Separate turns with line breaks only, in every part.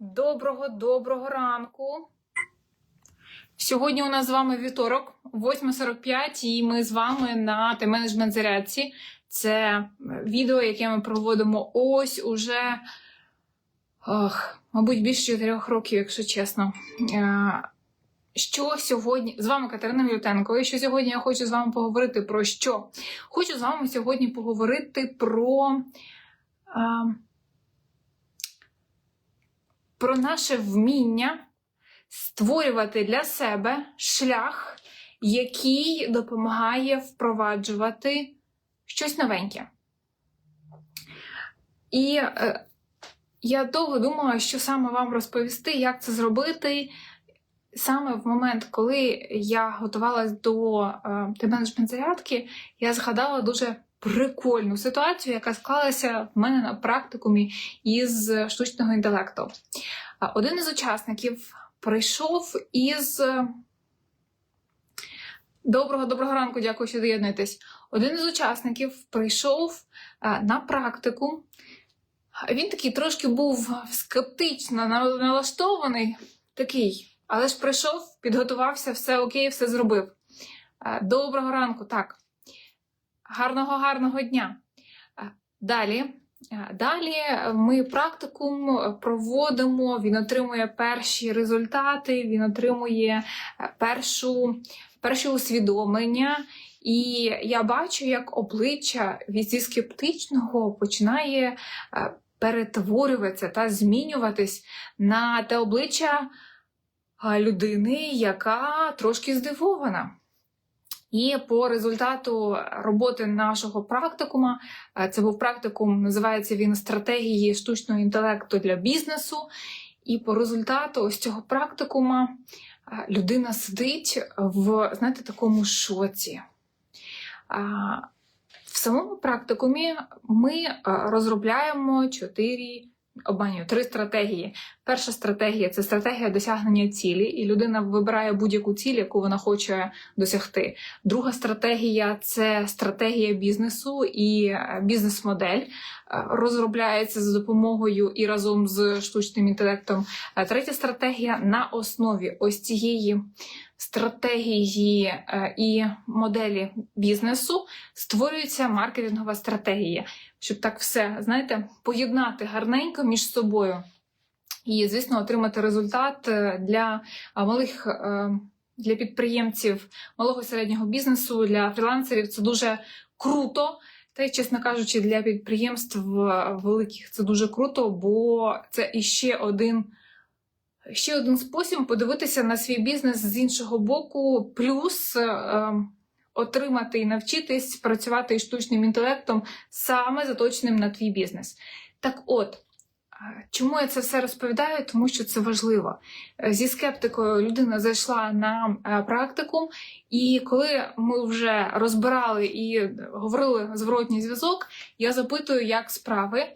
Доброго доброго ранку. Сьогодні у нас з вами вівторок, 8.45, і ми з вами на Т-менеджмент зарядці. Це відео, яке ми проводимо ось уже, ох, мабуть, більше 4 років, якщо чесно. Е, Що сьогодні з вами Катерина Мілютенко, і що сьогодні я хочу з вами поговорити про що? Хочу з вами сьогодні поговорити про. а, про наше вміння створювати для себе шлях, який допомагає впроваджувати щось новеньке. І е, я довго думала, що саме вам розповісти, як це зробити. Саме в момент, коли я готувалась до е, менеджмент зарядки, я згадала дуже прикольну ситуацію, яка склалася в мене на практикумі із штучного інтелекту. Один із учасників прийшов із. Доброго доброго ранку, дякую, що доєднуєтесь. Один із учасників прийшов на практику. Він такий трошки був скептично налаштований, такий, але ж прийшов, підготувався, все окей, все зробив. Доброго ранку, так. Гарного, гарного дня. Далі. Далі ми практикум проводимо, він отримує перші результати, він отримує е, першу, перші усвідомлення. І я бачу, як обличчя зі скептичного починає е, перетворюватися та змінюватись на те обличчя е, людини, яка трошки здивована. І по результату роботи нашого практикума, е, це був практикум, називається він стратегії штучного інтелекту для бізнесу. І по результату ось цього практикума е, людина сидить в знаєте, такому шоці. В самому практикумі ми е, розробляємо чотири обманюю, три стратегії. Перша стратегія це стратегія досягнення цілі, і людина вибирає будь-яку ціль, яку вона хоче досягти. Друга стратегія це стратегія бізнесу і е, бізнес-модель. Е, Розробляється за допомогою і разом з штучним інтелектом. Е, Третя стратегія на основі ось цієї стратегії і моделі бізнесу створюється маркетингова стратегія, щоб так все, знаєте, поєднати гарненько між собою. І, звісно, отримати результат е, для малих е, для підприємців малого середнього бізнесу, для фрілансерів це дуже круто. Та й, чесно кажучи, для підприємств е, великих це дуже круто, бо це іще один, ще один спосіб подивитися на свій бізнес з іншого боку, плюс е, е, отримати і навчитись працювати із штучним інтелектом саме заточеним на твій бізнес. Так от. Чому я це все розповідаю? Тому що це важливо. Е, Зі скептикою людина зайшла на е, практикум, і коли ми вже розбирали і говорили зворотній зв'язок, я запитую, як справи.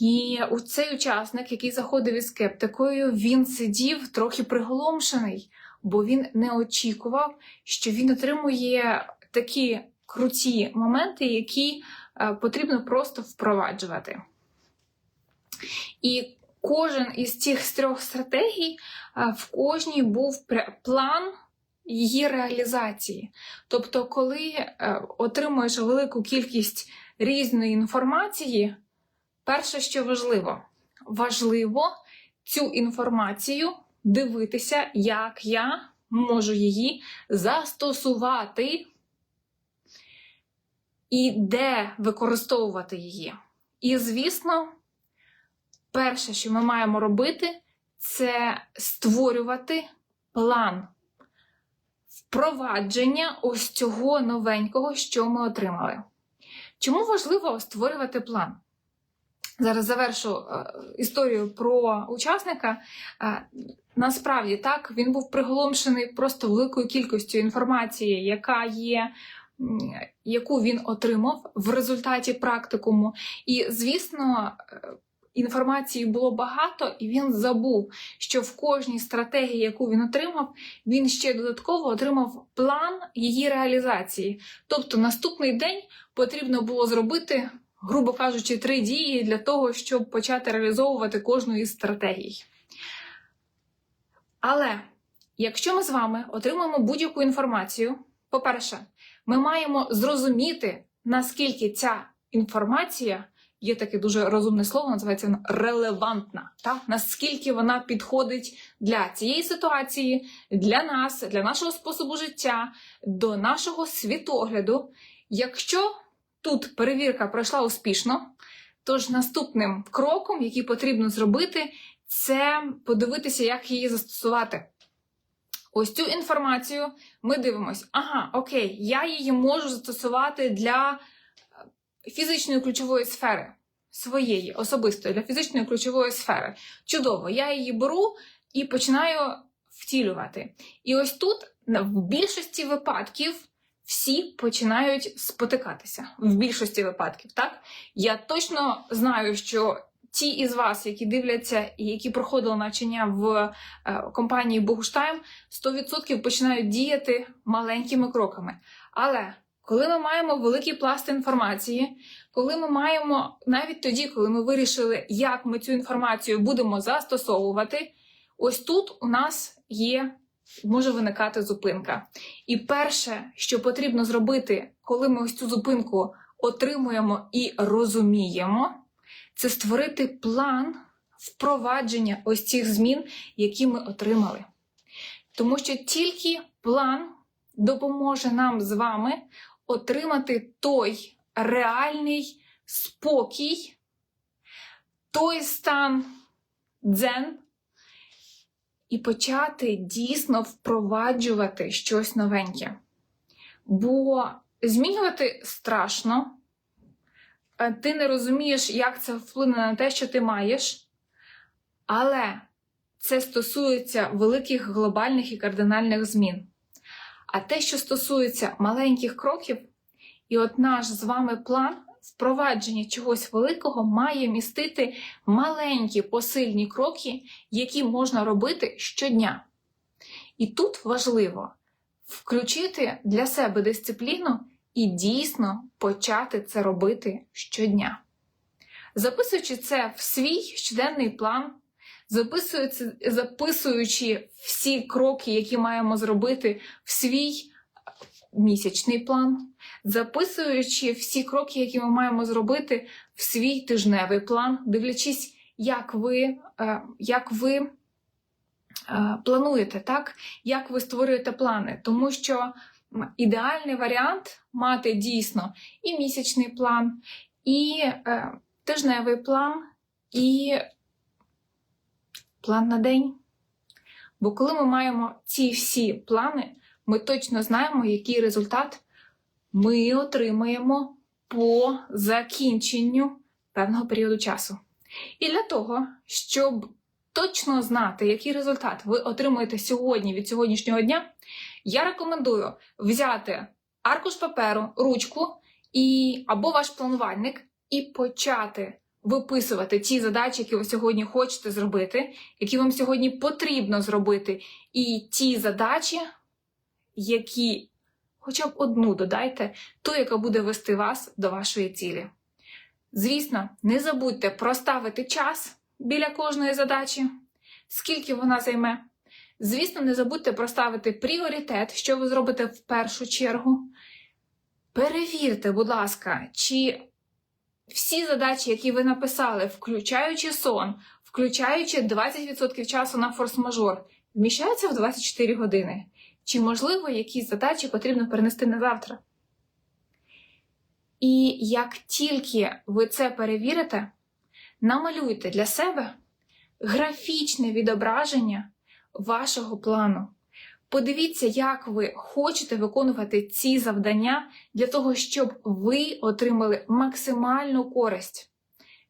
І у цей учасник, який заходив із скептикою, він сидів трохи приголомшений, бо він не очікував, що він отримує такі круті моменти, які е, потрібно просто впроваджувати. І кожен із цих трьох стратегій в кожній був план її реалізації. Тобто, коли е, отримуєш велику кількість різної інформації, перше, що важливо, важливо цю інформацію дивитися, як я можу її застосувати і де використовувати її. І, звісно, перше, що ми маємо робити, це створювати план впровадження ось цього новенького, що ми отримали. Чому важливо створювати план? Зараз завершу е, історію про учасника. Е, насправді так, він був приголомшений просто великою кількістю інформації, яка є, яку він отримав в результаті практикуму. І, звісно, е, інформації було багато, і він забув, що в кожній стратегії, яку він отримав, він ще додатково отримав план її реалізації. Тобто наступний день потрібно було зробити грубо кажучи, три дії для того, щоб почати реалізовувати кожну із стратегій. Але якщо ми з вами отримаємо будь-яку інформацію, по-перше, ми маємо зрозуміти, наскільки ця інформація є таке дуже розумне слово, називається релевантна, та? наскільки вона підходить для цієї ситуації, для нас, для нашого способу життя, до нашого світогляду. Якщо тут перевірка пройшла успішно, тож наступним кроком, який потрібно зробити, це подивитися, як її застосувати. Ось цю інформацію ми дивимося. Ага, окей, я її можу застосувати для фізичної ключової сфери, своєї, особистої, для фізичної ключової сфери. Чудово, я її беру і починаю втілювати. І ось тут в більшості випадків всі починають спотикатися. В більшості випадків, так? Я точно знаю, що ті із вас, які дивляться і які проходили навчання в е, компанії Богуштайм, 100% починають діяти маленькими кроками. Але коли ми маємо великий пласт інформації, коли ми маємо навіть тоді, коли ми вирішили, як ми цю інформацію будемо застосовувати, ось тут у нас є. Може виникати зупинка. І перше, що потрібно зробити, коли ми ось цю зупинку отримуємо і розуміємо, це створити план впровадження ось цих змін, які ми отримали. Тому що тільки план допоможе нам з вами отримати той реальний спокій, той стан дзен, і почати дійсно впроваджувати щось новеньке. Бо змінювати страшно, е, ти не розумієш, як це вплине на те, що ти маєш, але це стосується великих глобальних і кардинальних змін. А те, що стосується маленьких кроків, і от наш з вами план впровадження чогось великого має містити маленькі посильні кроки, які можна робити щодня. І тут важливо включити для себе дисципліну і дійсно почати це робити щодня. Записуючи це в свій щоденний план, записуючи, записуючи всі кроки, які маємо зробити в свій місячний план, записуючи всі кроки, які ми маємо зробити в свій тижневий план, дивлячись, як ви, е, як ви е, плануєте, так? як ви створюєте плани. Тому що ідеальний варіант мати дійсно і місячний план, і е, тижневий план, і план на день. Бо коли ми маємо ці всі плани, ми точно знаємо, який результат ми отримаємо по закінченню певного періоду часу. І для того, щоб точно знати, який результат ви отримуєте сьогодні від сьогоднішнього дня, я рекомендую взяти аркуш паперу, ручку і або ваш планувальник, і почати виписувати ті задачі, які ви сьогодні хочете зробити, які вам сьогодні потрібно зробити, і ті задачі, які хоча б одну додайте, ту, яка буде вести вас до вашої цілі. Звісно, не забудьте проставити час біля кожної задачі, скільки вона займе. Звісно, не забудьте проставити пріоритет, що ви зробите в першу чергу. Перевірте, будь ласка, чи всі задачі, які ви написали, включаючи сон, включаючи 20% часу на форс-мажор, вміщаються в 24 години. Чи, можливо, якісь задачі потрібно перенести на завтра? І як тільки ви це перевірите, намалюйте для себе графічне відображення вашого плану. Подивіться, як ви хочете виконувати ці завдання для того, щоб ви отримали максимальну користь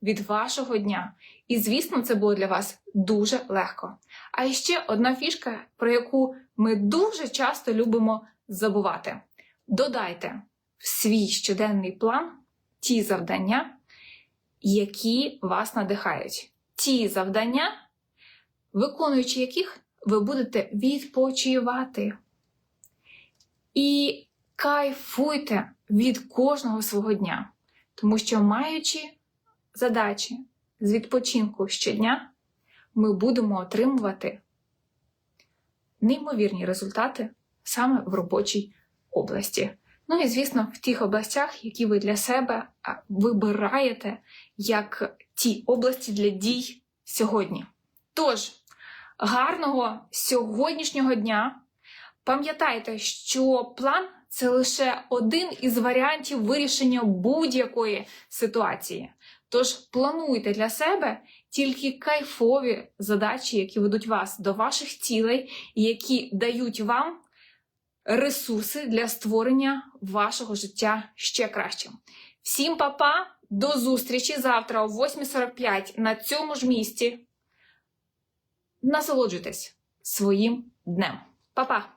від вашого дня. І, звісно, це було для вас дуже легко. А ще одна фішка, про яку ми дуже часто любимо забувати: додайте в свій щоденний план ті завдання, які вас надихають. Ті завдання, виконуючи яких ви будете відпочивати. І кайфуйте від кожного свого дня. Тому що, маючи задачі з відпочинку щодня, ми будемо отримувати неймовірні результати саме в робочій області. Ну і звісно, в тих областях, які ви для себе вибираєте як ті області для дій сьогодні. Тож, гарного сьогоднішнього дня! Пам'ятайте, що план це лише один із варіантів вирішення будь-якої ситуації. Тож плануйте для себе тільки кайфові задачі, які ведуть вас до ваших цілей які дають вам ресурси для створення вашого життя ще кращим. Всім па-па, до зустрічі завтра о 8.45 на цьому ж місці. Насолоджуйтесь своїм днем. Па-па!